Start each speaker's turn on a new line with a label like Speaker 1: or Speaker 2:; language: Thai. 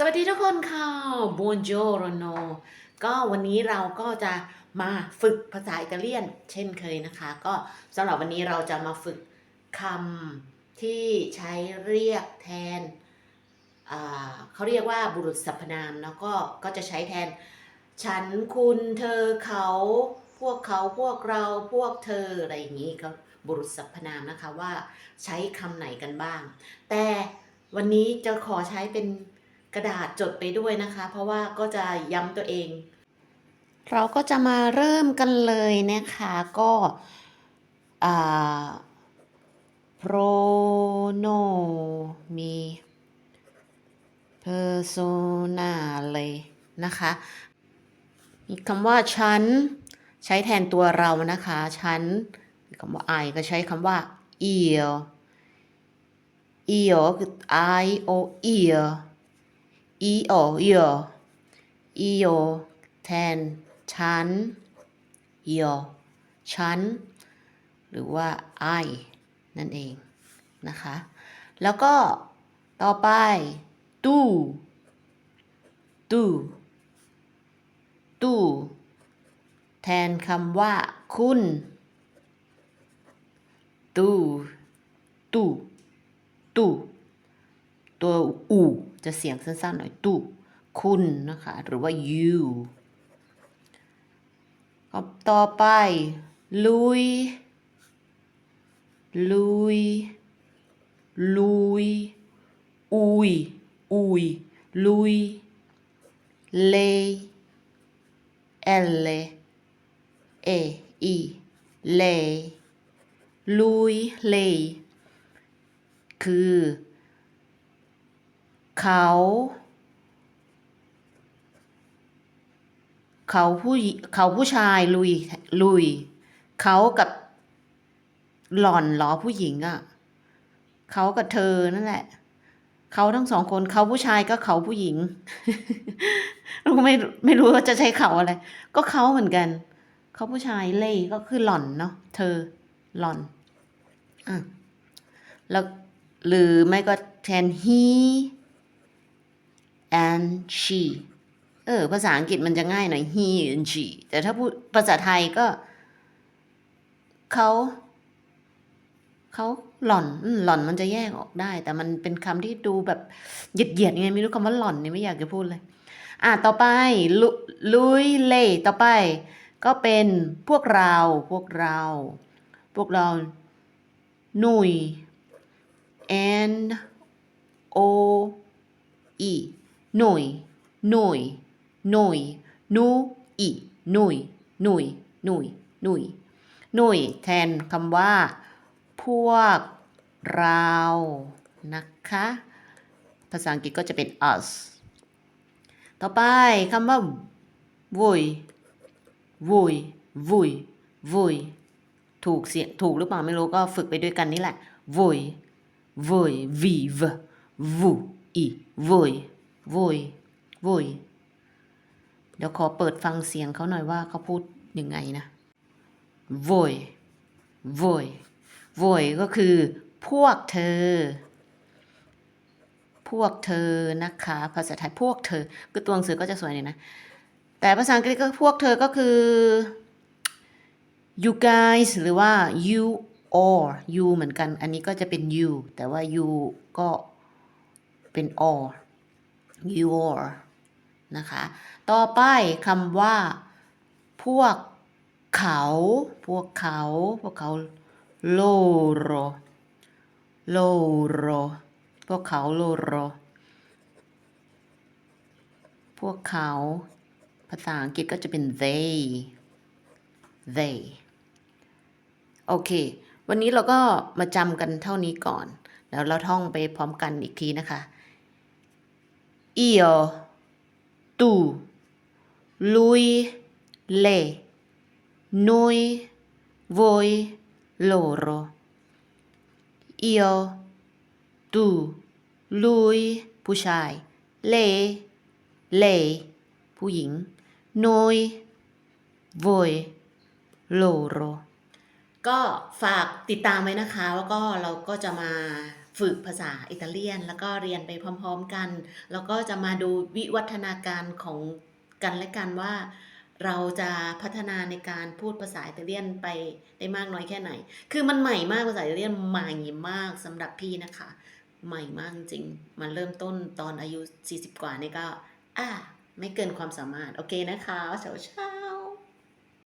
Speaker 1: สวัสดีทุกคนค่ะ Buongiorno ก็วันนี้เราก็จะมาฝึกภาษาอิตาเลียน เช่นเคยนะคะ ก็สำหรับวันนี้เราจะมาฝึกคำที่ใช้เรียกแทน เขาเรียกว่าบุรุษสรรพนามแล้วก็ก็จะใช้แทน ฉันคุณเธอเขา พวกเขาพวกเราพวกเธออะไรอย่างนี้ก็บุรุษสรรพนามนะคะว่าใช้คำไหนกันบ้าง แต่วันนี้จะขอใช้เป็น กระดาษจดไปด้วยนะคะ เพราะว่าก็จะย้ำตัวเอง เราก็จะมาเริ่มกันเลยนะคะ ก็อ่า pronomi personale นะคะ มีคำว่าฉัน ใช้แทนตัวเรานะคะ ฉันคำว่า I ก็ใช้คำว่า io io คือ I O io io io io แทนฉัน io ฉันหรือว่า I นั่นเองนะคะ แล้วก็ต่อไป tu tu tu แทนคำว่า คุณ tu tu tu ตัวอู จะเสียงสั้นๆหน่อย tu คุณนะคะ หรือว่า you ก็ต่อไป ลุย ลุย ลุย อุย อุย ลุย lei L E I lei ลุย lei คือ เขา เขาผู้เขาผู้ชายลุยลุย เขากับหล่อนหรอผู้หญิงอะ่ะ เขากับเธอนั่นแหละ เขาทั้งสองคนเขาผู้ชายก็เขาผู้หญิงเราก็ไม่ไม่รู้ว่าจะใช้เขาอะไร ก็เขาเหมือนกัน เขาผู้ชายเล่ก็คือหล่อนเนาะเธอหล่อนอะแล้วหรือไม่ก็แทน he and she เออ ภาษาอังกฤษมันจะง่ายหน่อย he and she แต่ถ้าพูดภาษาไทยก็ เขาเขาหล่อนหล่อนมันจะแยกออกได้ แต่มันเป็นคำที่ดูแบบเหยียดเหยียดๆไงไม่รู้คำว่าหล่อนนี่ไม่อยากจะพูดเลย อะ ต่อไปลุลุยเล่ต่อไป ก็เป็นพวกเรา พวกเรา พวกเรา หนุย N O E หนุยหนุยหนุยนูอีหนุยหนุยหนุยหนุยหนุยแทนคำว่า พวกเรานะคะ ภาษาอังกฤษก็จะเป็น us ต่อไปคำว่า voi voi voi voi ถูกเสียงถูกหรือเปล่าไม่รู้ก็ฝึกไปด้วยกันนี่แหละ voi voi vive vous i voi voi voi เดี๋ยวขอเปิดฟังเสียงเขาหน่อยว่าเขาพูดยังไงนะ voi voi voi ก็คือ พวกเธอ พวกเธอนะคะ ภาษาไทยพวกเธอ คือตัวหนังสือก็จะสวยหน่อยนะ แต่ภาษาอังกฤษก็พวกเธอก็คือ you guys หรือว่า you or you เหมือนกัน อันนี้ก็จะเป็น you แต่ว่า you ก็เป็น or your นะคะ ต่อไปคำว่า พวกเขา พวกเขา พวกเขา loro loro พวกเขา loro พวกเขา ภาษาอังกฤษก็จะเป็น they they โอเค วันนี้เราก็มาจำกันเท่านี้ก่อน แล้วเราท่องไปพร้อมกันอีกทีนะคะ io tu lui lei noi voi loro io tu lui ผู้ชาย lei lei ผู้หญิง noi voi loro ก็ฝากติดตามไว้นะคะ แล้วก็เราก็จะมา ฝึกภาษาอิตาเลียน แล้วก็เรียนไปพร้อมๆกัน แล้วก็จะมาดูวิวัฒนาการของกันและกันว่าเราจะพัฒนาในการพูดภาษาอิตาเลียนไปได้มากน้อยแค่ไหน คือมันใหม่มากภาษาอิตาเลียนใหม่มากสำหรับพี่นะคะ ใหม่มากจริง มันเริ่มต้นตอนอายุ 40 กว่านี่ก็ อ่า ไม่เกินความสามารถ โอเคนะคะเฉาเช้า